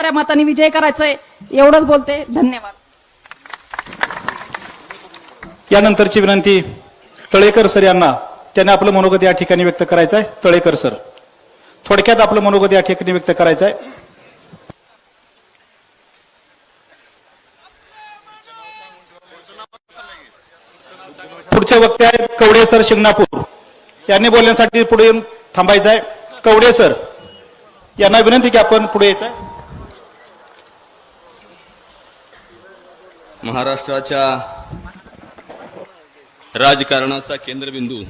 मोठ्या मताने विजय करायचंय. एवढंच बोलते. धन्यवाद. यानंतरची विनंती तळेकर सर यांना. त्याने आपलं मनोगत या ठिकाणी व्यक्त करायचं आहे तळेकर सर. थोडक्यात आपलं मनोगत या ठिकाणी व्यक्त करायचं आहे पुढचे वक्ते आहेत कवडे सर शिंगणापूर. यांनी बोलण्यासाठी पुढे येऊन थांबायचं आहे कवडे सर यांना विनंती की आपण पुढे यायचं आहे महाराष्ट्राच्या राजकारणाचा केंद्रबिंदू.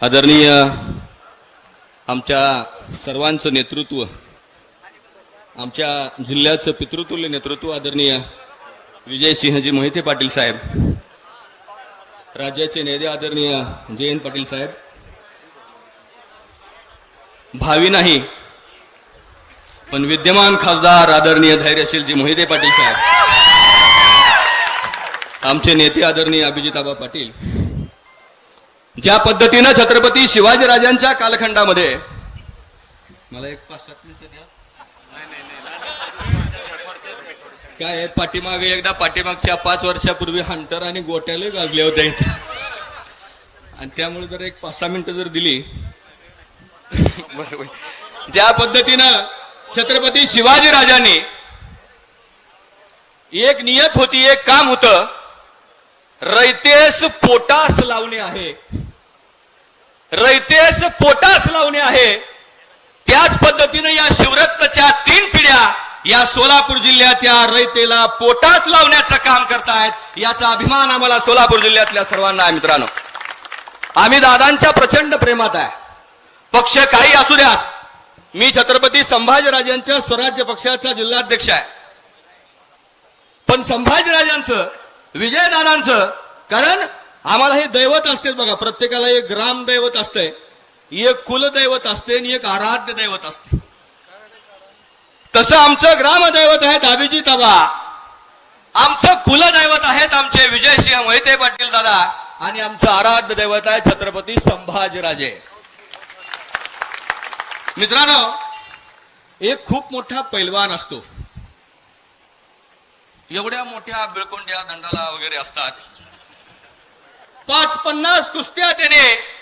आदरणीय आमच्या सर्वांचं नेतृत्व आमच्या जिल्ह्याचं पितृतुल्य नेतृत्व आदरणीय विजयसिंहजी मोहिते पाटील साहेब राज्याचे नेते आदरणीय जयंत पाटील साहेब. भावी नाही पण विद्यमान खासदार आदरणीय धैर्यशीलजी मोहिते पाटील साहेब आमचे नेते आदरणीय अभिजिताबा पाटील ज्या पद्धतीनं छत्रपती शिवाजीराजांच्या कालखंडामध्ये मला एक पाच सात मिनिटं द्या. काय पाठीमाग पाठीमागे एकदा पाठीमागच्या पाच वर्षापूर्वी हंटर आणि गोट्याला गाजले होते आणि त्यामुळे जर एक पाच सहा मिनिटं जर दिली बरोबर ज्या पद्धतीनं छत्रपती शिवाजी राजांनी एक नियत होती एक काम होत. रैतेस पोटास लावणे आहे. रैतेस पोटास लावणे आहे. त्याच पद्धतीने या शिवरत्नच्या तीन पिढ्या या सोलापूर जिल्ह्याच्या रैतेला पोटास लावण्याचं काम करतायत. याचा अभिमान आम्हाला सोलापूर जिल्ह्यातल्या सर्वांना आहे मित्रांनो. आम्ही दादांच्या प्रचंड प्रेमात आहे. पक्ष काही असू द्यात मी छत्रपती संभाजीराजांच्या स्वराज्य पक्षाचा जिल्हाध्यक्ष आहे. पण संभाजीराजांचं विजयदानांचं कारण आम्हाला हे दैवत असते बघा प्रत्येकाला एक ग्रामदैवत असतंय असते एक कुलदैवत असते आणि एक आराध्य दैवत असते. तसं आमचं ग्रामदैवत आहे दाबीजी ताबा. आमचं कुलदैवत आहेत आमचे विजयसिंह मोहिते पाटील दादा आणि आमचं आराध्य दैवत आहे छत्रपती संभाजीराजे. मित्रांनो एक खूप मोठा पैलवान असतो. एवढ्या मोठ्या बिळकोंड्या दंडाला वगैरे असतात. पाच पन्नास कुस्त्या त्याने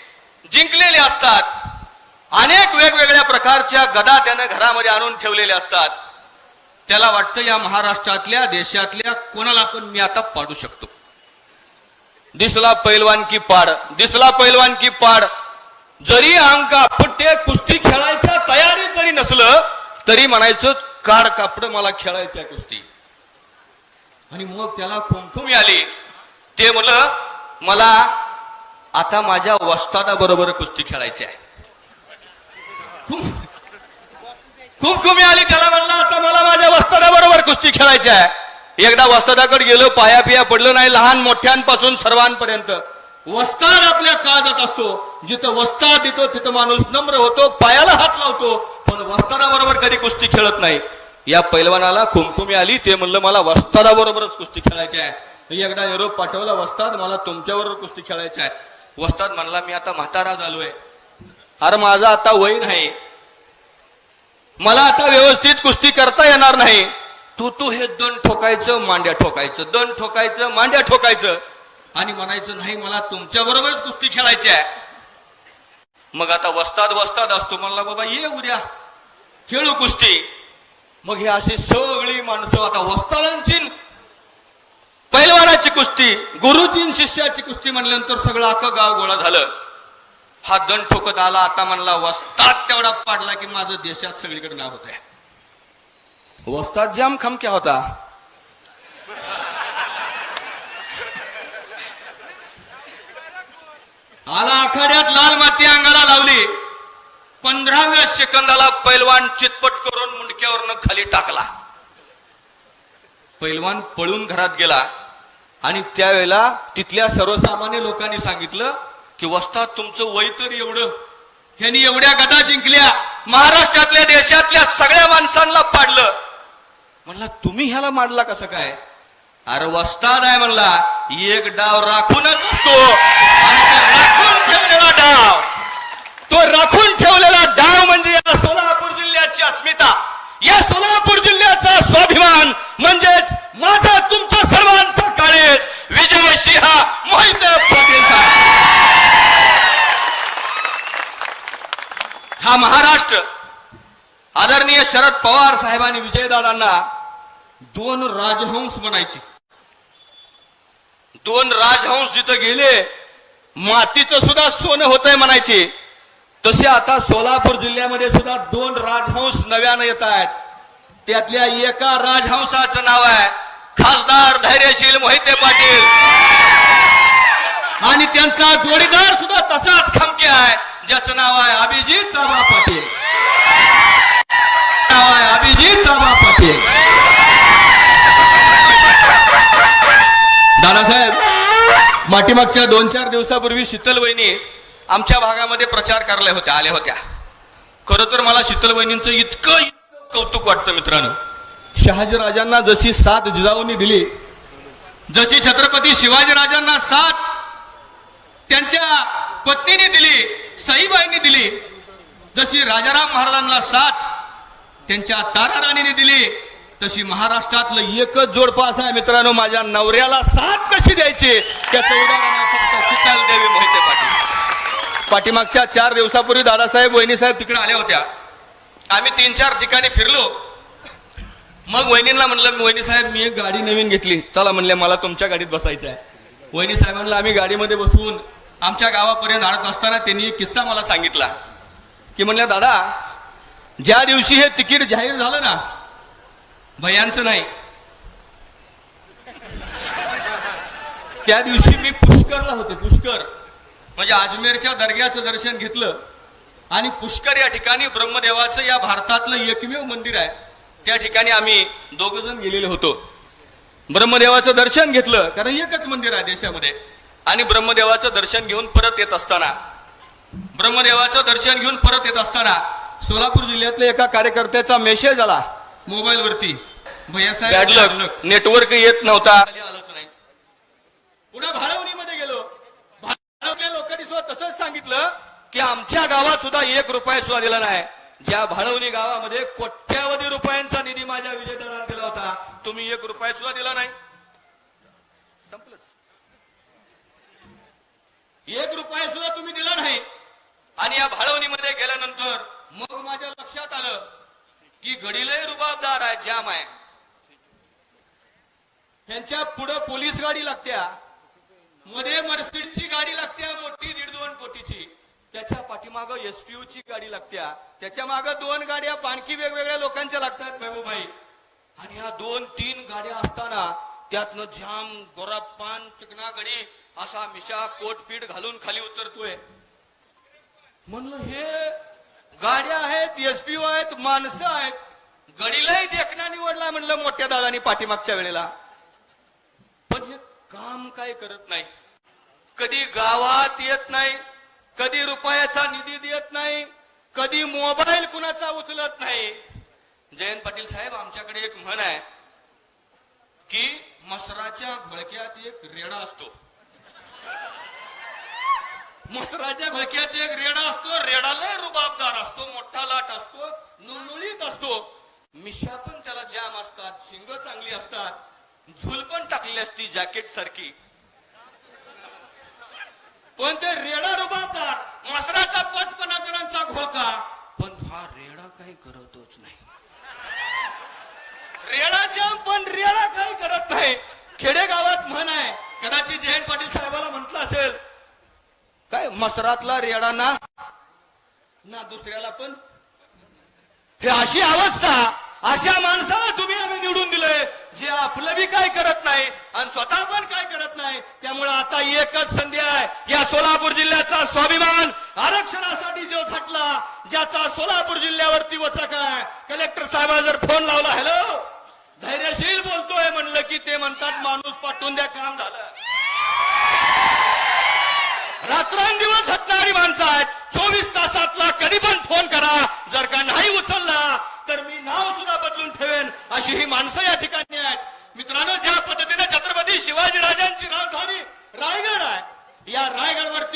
जिंकलेल्या असतात. अनेक वेगवेगळ्या प्रकारच्या गदा त्याने घरामध्ये आणून ठेवलेल्या असतात. त्याला वाटतं या महाराष्ट्रातल्या देशातल्या कोणाला पण मी आता पाडू शकतो. दिसला पैलवान की पाड दिसला पैलवान की पाड. जरी अंक पट्टे कुस्ती खेळायच्या तयारी जरी नसलं तरी म्हणायचं काड कापड मला खेळायचं आहे कुस्ती. आणि मग त्याला खुमखुमी आली. ते म्हणलं मला आता माझ्या वस्तादाबरोबर कुस्ती खेळायची आहे. खुम- आली त्याला म्हणलं आता मला माझ्या वस्तादाबरोबर कुस्ती खेळायची आहे. एकदा वस्तादाकडे गेलो पाया पिया पडलं नाही लहान मोठ्यांपासून सर्वांपर्यंत. वस्ताद आपल्या काळजात असतो. जिथं वस्ताद देतो तिथं माणूस नम्र होतो पायाला हात लावतो. पण वस्तादाबरोबर कधी कुस्ती खेळत नाही. या पैलवानाला खुमखुमी आली ते म्हणलं मला वस्तादाबरोबरच कुस्ती खेळायची आहे. एकदा निरोप पाठवला वस्ताद मला तुमच्याबरोबर कुस्ती खेळायची आहे. वस्ताद म्हणला मी आता म्हातारा झालोय. अरे माझा आता वय नाही. मला आता व्यवस्थित कुस्ती करता येणार नाही. तू तू हे दण ठोकायचं मांड्या ठोकायचं दण ठोकायचं मांड्या ठोकायचं. आणि म्हणायचं नाही मला तुमच्या बरोबरच कुस्ती खेळायची आहे. मग आता वस्ताद वस्ताद असतो. म्हणला बाबा ये उद्या. खेळू कुस्ती. मग हे अशी सगळी माणसं आता वस्तादांची पैलवानाची कुस्ती गुरुची शिष्याची कुस्ती म्हणल्यानंतर सगळं अख्खं गाव गोळा झालं. हा दंड ठोकत आला. आता म्हणला वस्ताद तेवढा पाडला की माझं देशात सगळीकडे नाव होत आहे वस्ताद जाम खमक्या होता. आला आखाड्यात लाल माती अंगाला लावली. पंधराव्या सेकंदाला पैलवान चितपट करून मुंडक्यावरनं खाली टाकला. पैलवान पळून घरात गेला आणि त्यावेळेला तिथल्या सर्वसामान्य लोकांनी सांगितलं की वस्ताद तुमचं वय तर एवढं. ह्यांनी एवढ्या गदा जिंकल्या. महाराष्ट्रातल्या देशातल्या सगळ्या माणसांना पाडलं. म्हणला तुम्ही ह्याला मांडला कसं काय? अरे वस्ताद आहे म्हणला एक डाव राखूनच असतो. डाव तो राखून ठेवलेला डाव म्हणजे या सोलापूर जिल्ह्याची अस्मिता. या सोलापूर जिल्ह्याचा स्वाभिमान म्हणजेच माझा तुमचा सर्वांचा काळेज विजय सिंह मोहित पाटील हा महाराष्ट्र आदरणीय शरद पवार साहेबांनी विजयदादांना दोन राजहंस म्हणायचे. दोन राजहंस जिथं गेले मातीचं सुद्धा सोनं होतंय म्हणायचे. तसे आता सोलापूर जिल्ह्यामध्ये सुद्धा दोन राजहंस नव्यानं येत आहेत. त्यातल्या एका राजहंसाचं नाव आहे खासदार धैर्यशील मोहिते पाटील. आणि त्यांचा जोडीदार सुद्धा तसाच खमके आहे ज्याचं नाव आहे अभिजित आबा पाटील. नाव आहे अभिजित आबा पाटील. दादासाहेब माठीमागच्या दोन चार दिवसापूर्वी शीतल वहिनी आमच्या भागामध्ये प्रचार करायला होत्या आल्या होत्या. खरं तर मला शीतल वहिनींचं इतकं इतकं कौतुक वाटतं मित्रांनो. शहाजीराजांना जशी साथ जिजाऊनी दिली जशी छत्रपती शिवाजीराजांना साथ त्यांच्या पत्नीने दिली सईबाईंनी दिली जशी राजाराम महाराजांना साथ त्यांच्या तारा राणीने दिली तशी महाराष्ट्रातलं एकच जोडपं असं आहे मित्रांनो माझ्या नवऱ्याला साथ कशी द्यायची त्याचं उदाहरण आहे फक्त शीतल देवी मोहिते पाटील. पाठीमागच्या चार दिवसापूर्वी दादासाहेब वहिनीसाहेब तिकडे आल्या होत्या. आम्ही तीन चार ठिकाणी फिरलो. मग वहिनींना म्हणलं वहिनी साहेब मी एक गाडी नवीन घेतली. चला म्हणले मला तुमच्या गाडीत बसायचं आहे वहिनी साहेबांना आम्ही गाडीमध्ये बसून आमच्या गावापर्यंत आणत असताना त्यांनी एक किस्सा मला सांगितला. की म्हणल्या दादा ज्या दिवशी हे तिकीट जाहीर झालं ना भयांचं नाही. त्या दिवशी मी पुष्करला होते पुष्कर. म्हणजे अजमेरच्या दर्ग्याचं दर्शन घेतलं आणि पुष्कर या ठिकाणी ब्रह्मदेवाचं या भारतातलं एकमेव मंदिर आहे. त्या ठिकाणी आम्ही दोघ जण गेलेलो होतो. ब्रह्मदेवाचं दर्शन घेतलं कारण एकच मंदिर आहे देशामध्ये. आणि ब्रह्मदेवाचं दर्शन घेऊन परत येत असताना ब्रह्मदेवाचं दर्शन घेऊन परत येत असताना सोलापूर जिल्ह्यातल्या एका कार्यकर्त्याचा मेसेज आला. मोबाईल वरती. भैयासाहेब नेटवर्क येत नव्हता. पुन्हा भाळवणीमध्ये गेलो. भाळवणीच्या लोकांनी सुद्धा तसंच सांगितलं की आमच्या गावात सुद्धा एक रुपया सुद्धा दिला नाही. ज्या भाळवणी गावामध्ये कोट्यावधी रुपयांचा निधी माझ्या विजयदाराला दिला होता तुम्ही एक रुपया सुद्धा दिला नाही. संपलंच. एक रुपया सुद्धा तुम्ही दिला नाही. आणि या भाळवणीमध्ये गेल्यानंतर मग माझ्या लक्षात आलं की गडीलय रुबाबदार आहे जाम आहे. त्यांच्या पुढे पोलीस गाडी लागत्या. मध्ये मर्सिडची गाडी लागत्या मोठी दीड दोन कोटीची. त्याच्या पाठीमाग एसपीयू ची गाडी लागत्या. त्याच्या माग दोन गाड्या आणखी वेगवेगळ्या लोकांच्या लागतात महबूबाई. आणि ह्या दोन तीन गाड्या असताना त्यातनं जाम गोरापान चिकना गडी असा मिशा कोटपीट घालून खाली उतरतोय. म्हणलं हे गाड्या आहेत एसपीओ आहेत माणसं आहेत. गडीलाही देखना निवडला म्हणलं मोठ्या दादानी पाठीमागच्या वेळेला. पण हे काम काय करत नाही. कधी गावात येत नाही कधी रुपयाचा निधी देत नाही कधी मोबाईल कुणाचा उचलत नाही. जयंत पाटील साहेब आमच्याकडे एक म्हण आहे की मसराच्या घोळक्यात एक रेडा असतो. मसराच्या घोळक्यात एक रेडा असतो रेडा लय रुबाबदार असतो मोठा लाट असतो नुळनुळीत असतो मिशा पण त्याला जाम असतात शिंग चांगली असतात पण टाकली असती जॅकेट सारखी. पण ते रेडा रुबाबदार मसराचा पचपना जणांचा घोळका. पण हा रेडा काही करतच नाही. रेडा जाम पण रेडा काही करत नाही. खेडेगावात म्हण आहे कदाचित जयंत पाटील साहेबाला म्हटलं असेल काय मसरातला रेडा ना ना दुसऱ्याला पण? हे अशी अवस्था अशा माणसाला तुम्ही आम्ही निवडून दिलंय. जे आपलं बी काय करत नाही आणि स्वतः पण काय करत नाही त्यामुळे आता एकच संधी आहे. या सोलापूर जिल्ह्याचा स्वाभिमान आरक्षणासाठी जो थटला ज्याचा सोलापूर जिल्ह्यावरती वचक आहे. कलेक्टर साहेबांना जर फोन लावला हॅलो धैर्यशील बोलतोय म्हणलं की ते म्हणतात माणूस पाठवून द्या काम झालं. रात्रंदिवस हटणारी माणसं आहेत. चोवीस तासातला कधी पण फोन करा. जर का नाही उचलला तर मी नाव सुद्धा बदलून ठेवेन अशी ही माणसं या ठिकाणी आहेत मित्रांनो ज्या पद्धतीने छत्रपती शिवाजी राजांची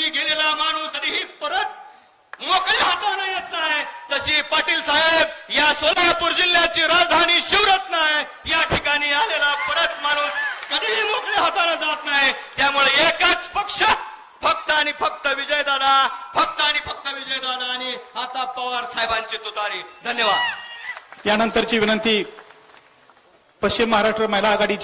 राजधानी वरती गेलेला माणूस तरीही परत मोकळ्या हाताने येत नाही. तशी पाटील साहेब या सोलापूर जिल्ह्याची राजधानी शिवरत्न आहे या ठिकाणी आलेला परत माणूस कधीही मोकळ्या हाताने जात नाही. त्यामुळे एकाच पक्ष फक्त आणि फक्त विजयदादा फक्त आणि फक्त विजयदादा आणि आता पवार साहेबांची तुतारी. धन्यवाद. यानंतरची विनंती पश्चिम महाराष्ट्र महिला आघाडीच्या